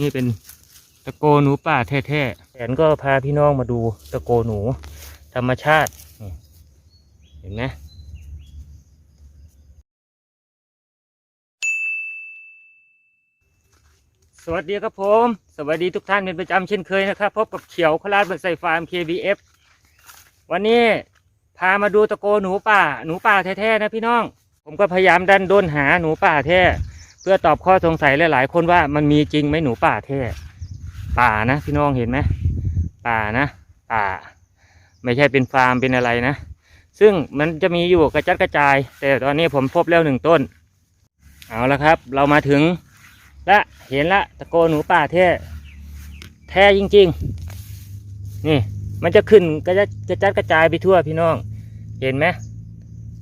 นี่เป็นตะโกหนูป่าแท้ๆแสนก็พาพี่น้องมาดูตะโกหนู ธรรมชาติ เห็นไหมสวัสดีครับผม สวัสดีทุกท่านเป็นประจำเช่นเคยนะครับ พบกับเขียวขลาดบนใส่ฟาร์ม KBF วันนี้พามาดูตะโกหนูป่า หนูป่าแท้ๆนะพี่น้อง ผมก็พยายามดันด้นหาหนูป่าแท้ พื่อตอบข้อสงสัยหลาย ๆ คนว่ามันมีจริงไหมหนูป่าแท้ป่านะพี่น้องเห็นไหมป่านะป่า ไม่ใช่เป็นฟาร์มเป็นอะไรนะ ซึ่งมันจะมีอยู่กระจัดกระจาย แต่ตอนนี้ผมพบแล้วหนึ่งต้น เอาละครับ เรามาถึงละเห็นละตะโกหนูป่าแท้แท้จริง ๆ นี่มันจะขึ้นกระจัดกระจัดกระจายไปทั่วพี่น้อง เห็นไหม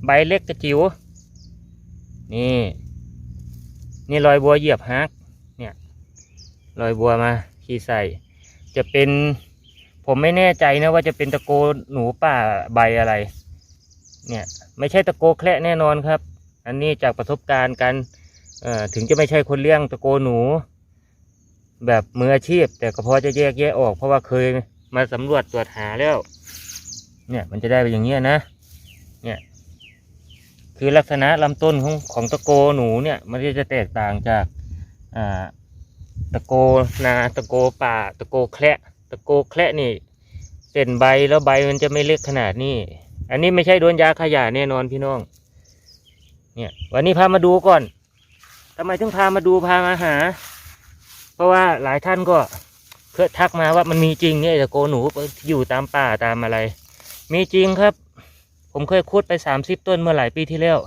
ใบเล็กกระจิ๋วนี่ นี่รอยบัวเหยียบฮักเนี่ยรอยบัวมาขี่ใส่ จะเป็นผมไม่แน่ใจนะว่าจะเป็นตะโกหนูป่าใบอะไร เนี่ยไม่ใช่ตะโกแคระแน่นอนครับ อันนี้จากประสบการณ์การเอ่อถึงจะไม่ใช่คนเลี้ยงตะโกหนู แบบมืออาชีพ แต่ก็พอจะแยกแยะออก เพราะว่าเคยมาสำรวจตรวจหาแล้ว เนี่ยมันจะได้เป็นอย่างเงี้นะ คือลักษณะลำต้นของของตะโกหนูเนี่ยมันจะแตกต่างจากาตะโกนาตะโกป่า ตะโกแคระตะโกแคระนี่เส้นใบแล้วใบมันจะไม่เล็กขนาดนี้ อันนี้ไม่ใช่โดนยาขยะแน่นอนพี่น้อง เนี่ย วันนี้พามาดูก่อนทำไมถึงพามาดูพามาหา เพราะว่าหลายท่านก็เคยทักมาว่ามันมีจริงเนี่ยตะโกหนูอยู่ตามป่าตามอะไร มีจริงครับ ผมเคยคุดไปสามสิบต้นเมื่อหลายปีที่แล้ว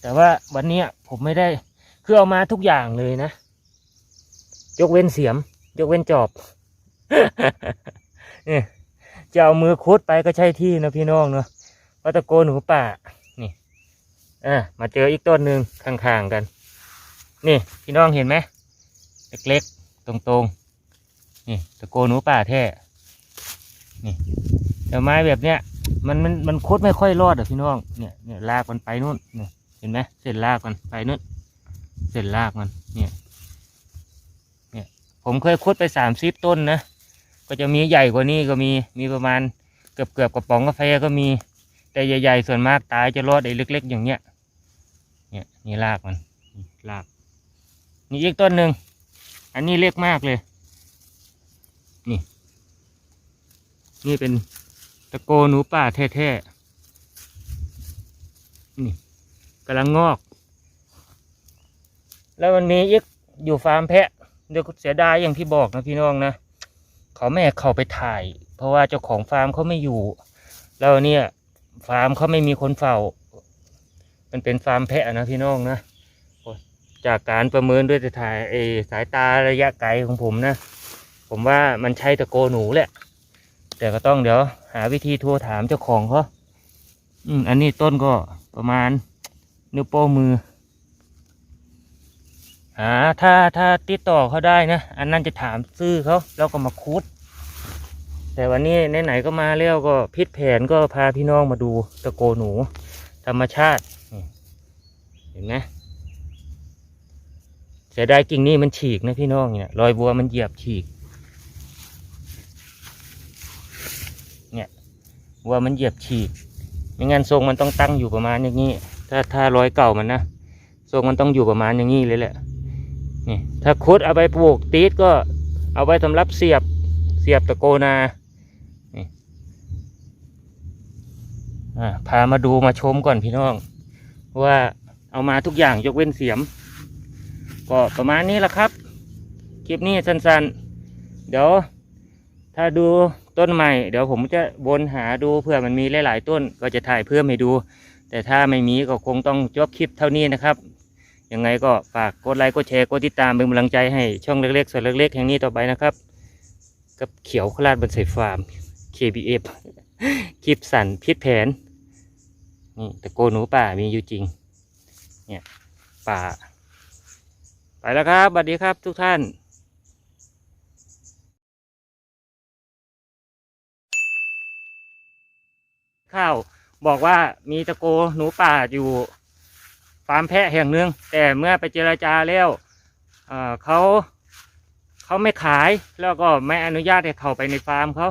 แต่ว่าวันนี้ผมไม่ได้คือเอามาทุกอย่างเลยนะ ยกเว้นเสียม ยกเว้นจอบเนี่ยจะเอามือคุดไปก็ใช่ที่นะพี่น้องเนาะเพราะตะโกนหนูป่า นี่อ่มาเจออีกต้นหนึ่งข้างๆกัน นี่พี่น้องเห็นไหมเล็กๆ ตรงๆ นี่ตะโกนหนูป่าแท้ นี่แต่ไม้แบบเนี้ย มันมันมันโคุดไม่ค่อยรอดอะพี่น้องเนี่ยเนี่ยลากมันไปนู่นเนี่ยเห็นไหมเส้นลากมันไปนู่นเส้นลากมันเนี่ยเนี่ยผมเคยคุดไปสามสิบต้นนะก็จะมีใหญ่กว่านี้ก็มีมีประมาณเกือบเกือบกระป๋องกาแฟก็มี แต่ใหญ่ๆส่วนมากตายจะรอดไอ้เล็ก ๆ อย่างเนี้ยเนี่ยนี่รากมันนี่รากนี่อีกต้นหนึ่งอันนี้เล็กมากเลย นี่ นี่เป็น ตะโกหนูป่าแท้ๆนี่กำลังงอก แล้วมันมีอีกอยู่ฟาร์มแพะเดี๋ยวเสียดายอย่างที่บอกนะพี่น้องนะเขาไม่เขาไปถ่าย เพราะว่าเจ้าของฟาร์มเขาไม่อยู่ แล้วเนี่ย ฟาร์มเขาไม่มีคนเฝ้า มันเป็นฟาร์มแพะนะพี่น้องนะจากการประเมินด้วยถ่ายสายตาระยะไกลของผมนะ ผมว่ามันใช่ตะโกหนูแหละ แต่ก็ต้องเดี๋ยว หาวิธีโทรถามเจ้าของเขาอืมอันนี้ต้นก็ประมาณนิ้วโป้งมือ หาถ้าถ้าติดต่อเขาได้นะ อันนั้นจะถามซื้อเขาแล้วก็มาคุด แต่วันนี้ไหนๆก็มาแล้วก็พิษแผนก็พาพี่น้องมาดูตะโกหนู ธรรมชาติ เห็นไหมเสียดายกิ่งนี้มันฉีกนะพี่น้องเนี่ยรอยบัวมันเหยียบฉีก เนี่ยบัวมันเหยียบฉีกไม่งั้นทรงมันต้องตั้งอยู่ประมาณอย่างนี้ ถ้าถ้าร้อยเก่ามันนะทรงมันต้องอยู่ประมาณอย่างนี้เลยแหละนี่ถ้าคุดเอาไปปลูกตีดก็เอาไว้สำหรับเสียบเสียบตะโกนานี่อ่าพามาดูมาชมก่อนพี่น้อง ว่าเอามาทุกอย่างยกเว้นเสียม ก็ประมาณนี้แหละครับ คลิปนี้สั้นๆ เดี๋ยว ถ้าดู ต้นใหม่ เดี๋ยวผมจะวนหาดูเผื่อมันมีหลาย ๆ ต้นก็จะถ่ายเพิ่มให้ดู แต่ถ้าไม่มีก็คงต้องจบคลิปเท่านี้นะครับยังไงก็ฝากกดไลค์กดแชร์กดติดตามเป็นกำลังใจให้ช่องเล็กๆส่วนเล็กๆแห่งนี้ต่อไปนะครับ กับเขียวขลาดบนสายฟาร์ม KBF คลิปสั่นพิษแผนนี่ตะโกนหนูป่ามีอยู่จริง เนี่ยป่า ไปแล้วครับสวัสดีครับทุกท่าน ข้าว บอกว่ามีตะโกหนูป่าอยู่ฟาร์มแพะแห่งหนึ่งแต่เมื่อไปเจราจาแล้วเเขาเขาไม่ขายแล้วก็ไม่อนุญาตให้เข้าไปในฟาร์มเขา